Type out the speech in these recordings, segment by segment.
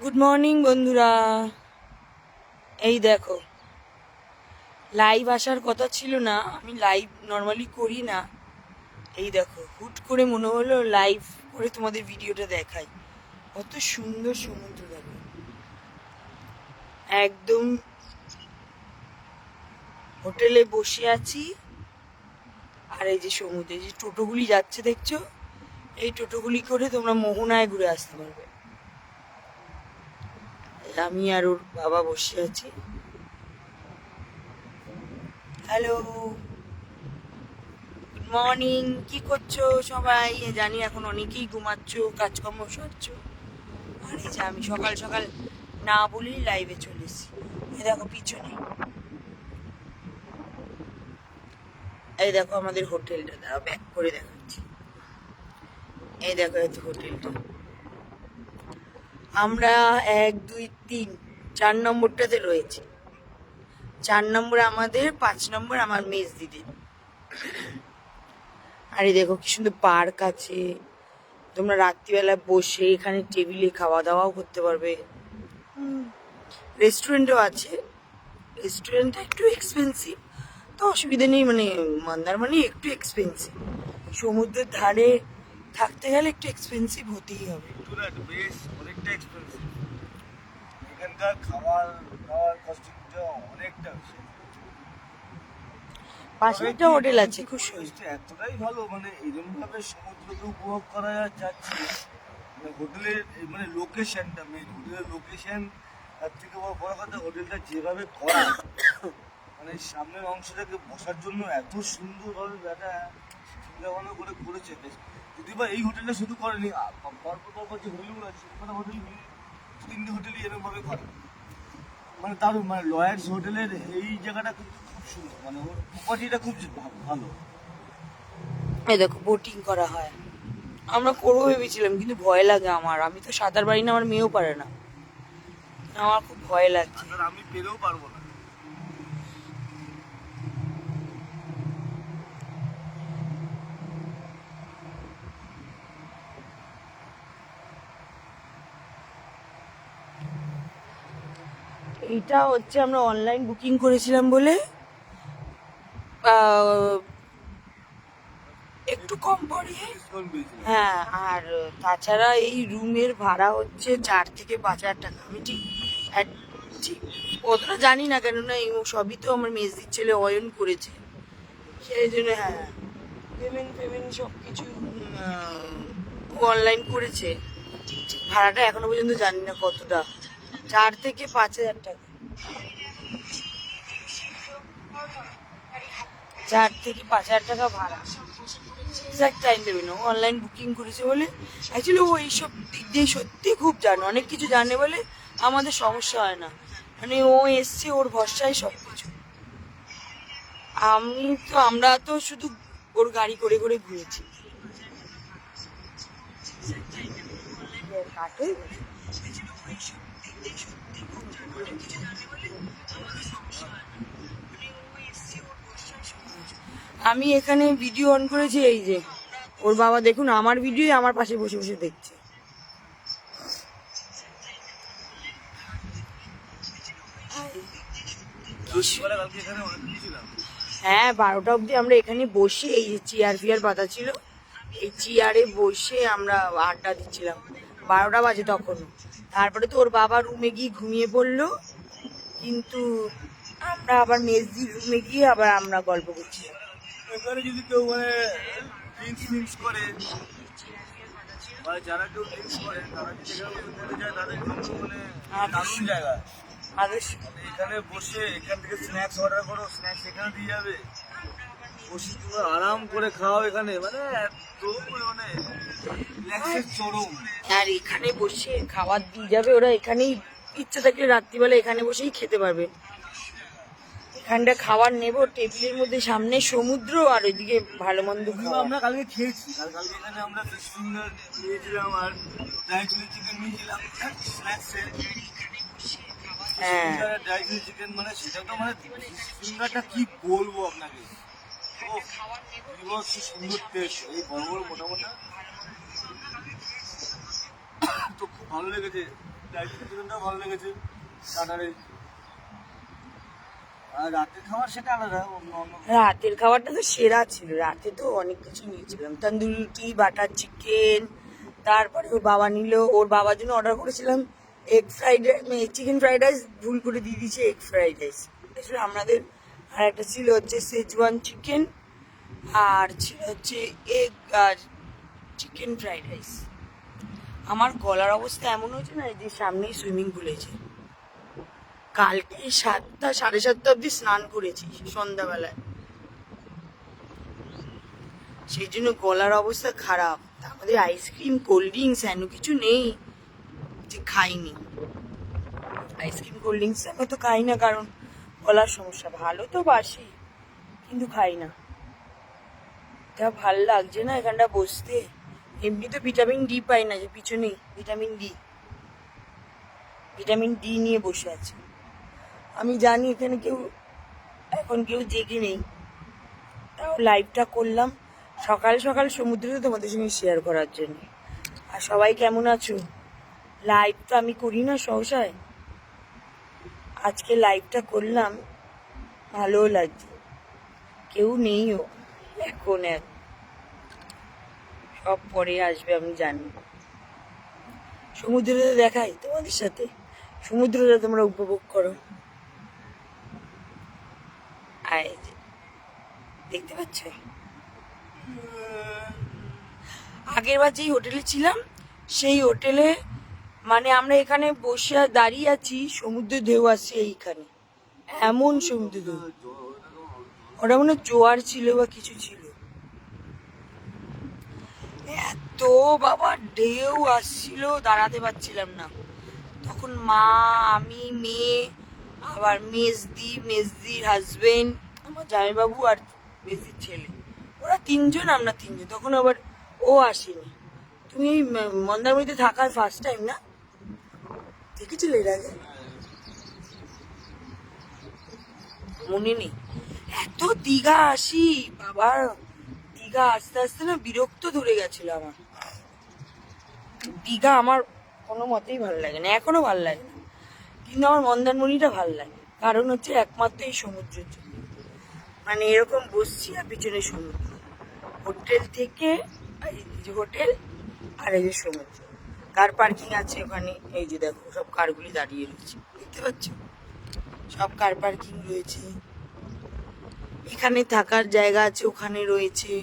Good morning বন্ধুরা। এই দেখো লাইভ আসার কথা ছিল না, আমি লাইভ নর্মালি করি না। এই দেখো, হুট করে মনে হলো লাইভ করে তোমাদের ভিডিওটা দেখাই। কত সুন্দর সমুদ্র দেখো। একদম হোটেলে বসে আছি, আর এই যে সমুদ্রে যে টোটোগুলি যাচ্ছে, দেখছ? এই টোটোগুলি করে তোমরা মোহনায় ঘুরে আসতে পারবে। আমি আর ওর বাবা বসে আছি। হ্যালো গুড মর্নিং কি করছ সবাই? জানি এখন অনেকেই ঘুমাচ্ছ, কাজকর্ম সারছ। আর এই যে আমি সকাল সকাল না বলেই লাইভে চলে এসেছি। এই দেখো পিছনে। এই দেখো আমাদের হোটেলটা দাঁড়াও ব্যাক করে দেখাচ্ছি। এই দেখো হোটেলটা আমরা এক, দুই, তিন, চার নম্বরটাতে রয়েছে। চার নম্বর আমাদের, পাঁচ নম্বর আমার মেজ দিদি। আর দেখো কি সুন্দর পার্ক আছে। তোমরা রাত্রিবেলা বসে এখানে টেবিলে খাওয়া দাওয়াও করতে পারবে। রেস্টুরেন্টও আছে। রেস্টুরেন্টটা একটু এক্সপেন্সিভ তো অসুবিধা নেই মানে মন্দারমণি একটু এক্সপেন্সিভ সমুদ্রের ধারে থাকতে গেলে একটু এক্সপেন্সিভ হতেই হবে। অনেকটা এক্সপেন্সিভ এখানকার খাবার দাওয়ার কস্টিংটা অনেকটা বেশি পাশে একটা হোটেল আছে খুব সুন্দর। এতটাই ভালো মানে এরকম ভাবে সমুদ্রকে উপভোগ করা যাচ্ছে। মানে হোটেলের মানে লোকেশনটা মেন হোটেলের লোকেশন তার থেকে বড় বড় কথা হোটেলটা যেভাবে করা মানে সামনের অংশটাকে বসার জন্য এত সুন্দরভাবে ব্যাটা চিন্তাভাবনা করে করেছে। যদি বা এই হোটেলটা শুধু করেনি আ- পরপর পরপর যে হোটেলগুলো আছে সবকটা হোটেলগুলো তিনটে হোটেলই এরকমভাবে করে। মানে দারুণ মানে লয়ার্স হোটেলের এই জায়গাটা কিন্তু খুব সুন্দর মানে ওর প্রপার্টিটা খুব ভালো। এই দেখো বোটিং করা হয়। আমরা করব ভেবেছিলাম কিন্তু ভয় লাগে আমার। আমি তো সাঁতার পারি না আমার মেয়েও পারে না। আমার খুব ভয় লাগছে। আমি পেরেও পারব না। এইটা হচ্ছে আমরা অনলাইন বুকিং করেছিলাম বলে একটু কম পড়ে হ্যাঁ আর তাছাড়া এই রুমের ভাড়া হচ্ছে চার থেকে পাঁচ হাজার টাকা। আমি ঠিক ঠিক অতটা জানি না কেননা এই সবই তো আমার মেজদির ছেলে অয়ন করেছে। সেই জন্য হ্যাঁ পেমেন্ট পেমেন্ট সব কিছু অনলাইন করেছে। ঠিক, ভাড়াটা এখনও পর্যন্ত জানি না কতটা। চার থেকে পাঁচ হাজার টাকা। চার থেকে পাঁচ হাজার টাকা ভাড়া। এক্সাক্ট টাইম দেবে না। অনলাইন বুকিং করেছে বলে অ্যাকচুয়ালি ও এইসব দিক দিয়ে সত্যি খুব জানে। অনেক কিছু জানে বলে আমাদের সমস্যা হয় না। মানে ও এসছে, ওর ভরসায় সব কিছু আমি তো, আমরা তো শুধু ওর গাড়ি করে করে ঘুরেছি। কাটোই আমি এখানে ভিডিও অন করেছি এই যে। ওর বাবা দেখুন, আমার ভিডিও আমার পাশে বসে বসে দেখছে। হ্যাঁ বারোটা অবধি আমরা এখানে বসে, এই যে চেয়ার ফিয়ার পাতা ছিল, এই চেয়ারে বসে আমরা আড্ডা দিচ্ছিলাম। বারোটা বাজে তখন তারপরে তো ওর বাবা রুমে গিয়ে ঘুমিয়ে পড়ল। কিন্তু আমরা আবার মেজদি রুমে গিয়ে আবার আমরা গল্প করছি। এখানে যদি কেউ মানে ড্রিঙ্কস ফিঙ্কস করে বা যারা কেউ ড্রিঙ্কস করে তারা যদি এখানে যায় তাদের জন্য মানে দারুণ জায়গা। এখানে বসে এখান থেকে স্ন্যাক্স অর্ডার করো স্ন্যাক্স এখানে দিয়ে যাবে। বসে আরাম করে খাও এখানে মানে এত মানে চরম। আর এখানে বসে খাবার দিয়ে যাবে ওরা এখানেই ইচ্ছা থাকলে রাত্রিবেলা এখানে বসেই খেতে পারবে। এখানটা খাবার নেব টেবিলের মধ্যে সামনে সমুদ্র আর ওইদিকে ভালো মন্দ আমরা কালকে খেয়েছি। কাল কালকে এখানে আমরা ফিশ ফিঙ্গার নিয়েছিলাম আর ড্রাই চিলি চিকেন নিয়েছিলাম হ্যাঁ ড্রাই চিলি চিকেন মানে সেটা তো মানে ফিঙ্গারটা কি বলব আপনাকে? রাতের খাবারটা তো সেরা ছিল, রাতে তো অনেক কিছু নিয়েছিলাম। তন্দুরি রুটি বাটার চিকেন, তারপরে ওর বাবা নিল, ওর বাবার জন্য অর্ডার করেছিলাম egg fried rice chicken fried rice ভুল করে দিয়ে দিয়েছে এগ ফ্রাইড রাইস আমাদের আর একটা ছিল হচ্ছে সেজওয়ান চিকেন আর ছিল হচ্ছে এগ আর চিকেন ফ্রাইড রাইস আমার গলার অবস্থা এমন হয়েছে না যে সামনেই সুইমিং পুল হয়েছে কালকে সাতটা, সাড়ে সাতটা অবধি স্নান করেছি সন্ধ্যাবেলায়। সেই জন্য গলার অবস্থা খারাপ। আমাদের আইসক্রিম কোল্ড ড্রিঙ্কস এন কিছু নেই যে খাইনি। আইসক্রিম কোল্ড ড্রিঙ্কস আমি তো খাই না কারণ গলার সমস্যা। ভালো তো বাসি, কিন্তু খাই না। যা ভালো লাগছে না এখানটা বসতে? এমনি তো ভিটামিন ডি পাই না যে পিছনেই ভিটামিন ডি ভিটামিন ডি নিয়ে বসে আছে। আমি জানি এখানে কেউ, এখন কেউ জেগে নেই। তাও লাইভটা করলাম। সকাল সকাল সমুদ্রে তোমাদের সঙ্গে শেয়ার করার জন্য। আর সবাই কেমন আছো? লাইভ তো আমি করি না সহসায়। আজকে লাইভটা করলাম ভালোও লাগছে। কেউ নেইও এখন এক সব পরে আসবে আমি জানি। সমুদ্রে দেখাই তোমাদের সাথে। সমুদ্রটা তোমরা উপভোগ করো। আর এই যে, দেখতে পাচ্ছ? আগের বার যেই হোটেলে ছিলাম সেই হোটেলে মানে আমরা এখানে বসে দাঁড়িয়ে আছি সমুদ্র ঢেউ আসছে এইখানে। এমন সমুদ্র ঢেউ। ওটা মনে জোয়ার ছিল বা কিছু ছিল। এত বাবা, ঢেউ আসছিল, দাঁড়াতে পারছিলাম না। তখন মা, আমি, মেয়ে, আবার মেজদি, মেজদির হাজবেন্ড আমার জামাইবাবু আর মেজদির ছেলে। ওরা তিনজন, আমরা তিনজন। তখন আবার ও আসেনি। তুমি মন্দারমণিতে থাকার ফার্স্ট টাইম না? দেখেছিলে এর আগে? মনে নেই এত দীঘা আসি, বাবা। দীঘা আস্তে আস্তে না বিরক্ত ধরে গেছিল আমার। দীঘা আমার কোনো মতেই ভালো লাগে না, এখনও ভালো লাগে না। কিন্তু আমার মন্দারমণিটা ভালো লাগে, কারণ হচ্ছে একমাত্র এই সমুদ্রের জন্য। মানে এরকম বসছি আর পিছনে সমুদ্র। হোটেল থেকে এই হোটেল আর এই যে সমুদ্র। কার পার্কিং আছে ওখানে? এই যে দেখো, সব কারগুলি দাঁড়িয়ে রয়েছে। দেখতে পাচ্ছ? সব কার পার্কিং রয়েছে। এখানে থাকার জায়গা আছে, ওখানে রয়েছে।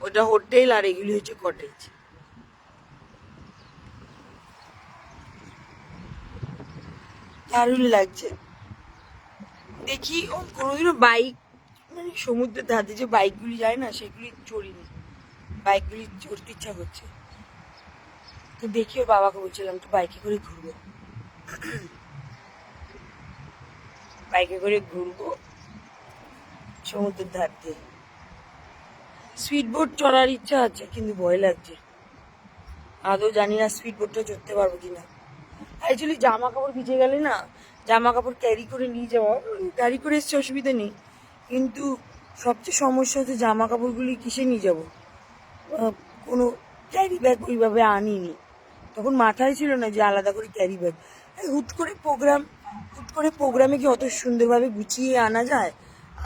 ওটা হোটেল আর এগুলি হচ্ছে কটেজ। দারুণ লাগছে। দেখি, ও কোনোদিনও বাইক মানে সমুদ্রের ধারে যে বাইকগুলি যায় না, সেগুলি চড়িনি। বাইকগুলি চড়তে ইচ্ছা করছে। তো দেখি ওর বাবাকে বলছিলাম তো বাইকে করে ঘুরবো। বাইকে করে ঘুরবো সমুদ্রের ধার দিয়ে। স্পিড বোট চড়ার ইচ্ছা আছে, কিন্তু ভয় লাগছে। আদৌ জানি না স্পিড বোটটা চড়তে পারব কিনা। অ্যাকচুয়ালি জামা কাপড় ভিজে গেলে না, জামা কাপড় ক্যারি করে নিয়ে যাওয়া ক্যারি করে এসছে অসুবিধা নেই। কিন্তু সবচেয়ে সমস্যা হচ্ছে জামা কাপড়গুলি কিসে নিয়ে যাব? কোনো ক্যারি ব্যাগ ওইভাবে আনিনি। তখন মাথায় ছিল না যে আলাদা করে ক্যারি ব্যাগ হুট করে প্রোগ্রাম হুট করে প্রোগ্রামে কি অত সুন্দরভাবে গুছিয়ে আনা যায়?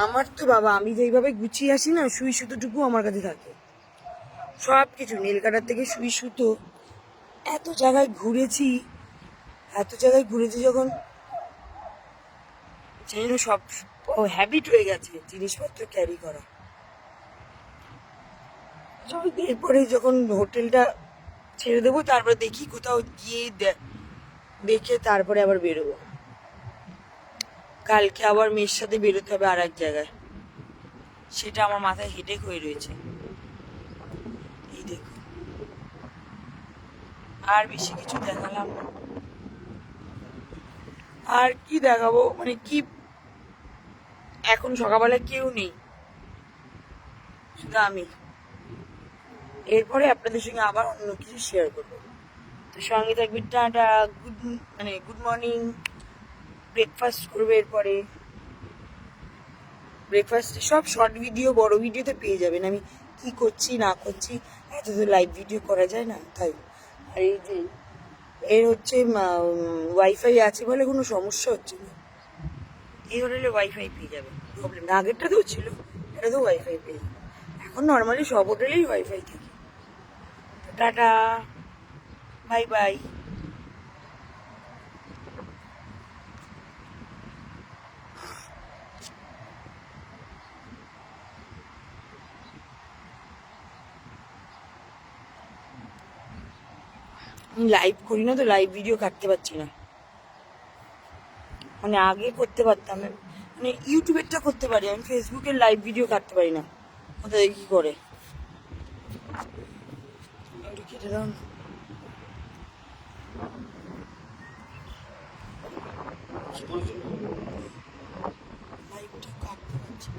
আমার তো বাবা, আমি যেইভাবে গুছিয়ে আসি না, সুই সুতোটুকু আমার কাছে থাকে। সব কিছু নীল কাটার থেকে সুই সুতো। এত জায়গায় ঘুরেছি, এত জায়গায় ঘুরেছি যখন সেই সব হ্যাবিট হয়ে গেছে, জিনিসপত্র ক্যারি করা। এরপরে যখন হোটেলটা ছেড়ে দেবো, তারপরে দেখি কোথাও গিয়ে দেখে তারপরে আবার বেরোবো। কালকে আবার মেয়ের সাথে বেরোতে হবে আর এক জায়গায়। সেটা আমার মাথায় হেডেক হয়ে রয়েছে। এই দেখো। আর বেশি কিছু দেখালাম আর কি দেখাবো? মানে কি? এখন সকালবেলা কেউ নেই। শুধু আমি। এরপরে আপনাদের সঙ্গে আবার অন্য কিছু শেয়ার করব। তো সঙ্গে থাকবে টাটা গুড মানে গুড মর্নিং ব্রেকফাস্ট করবে এরপরে। ব্রেকফাস্টে সব শর্ট ভিডিও বড় ভিডিওতে পেয়ে যাবেন। আমি কি করছি, না করছি, এত তো লাইভ ভিডিও করা যায় না, তাই। আর এই যে, এর হচ্ছে ওয়াইফাই আছে বলে কোনো সমস্যা হচ্ছে না। এই হোটেলে ওয়াইফাই পেয়ে যাবে প্রবলেম আগেরটাতেও ছিল, এটাতেও ওয়াইফাই পেয়ে যাবে এখন নর্মালি সব হোটেলেই ওয়াইফাই থাকে। Tata, bye bye. আমি লাইভ করি না তো লাইভ ভিডিও কাটতে পারছি না। মানে আগে করতে পারতাম। মানে ইউটিউবেরটা করতে পারি, আমি ফেসবুকের লাইভ ভিডিও কাটতে পারি না। কোথায় কি করে। না লাইভটা কাটতে পারছি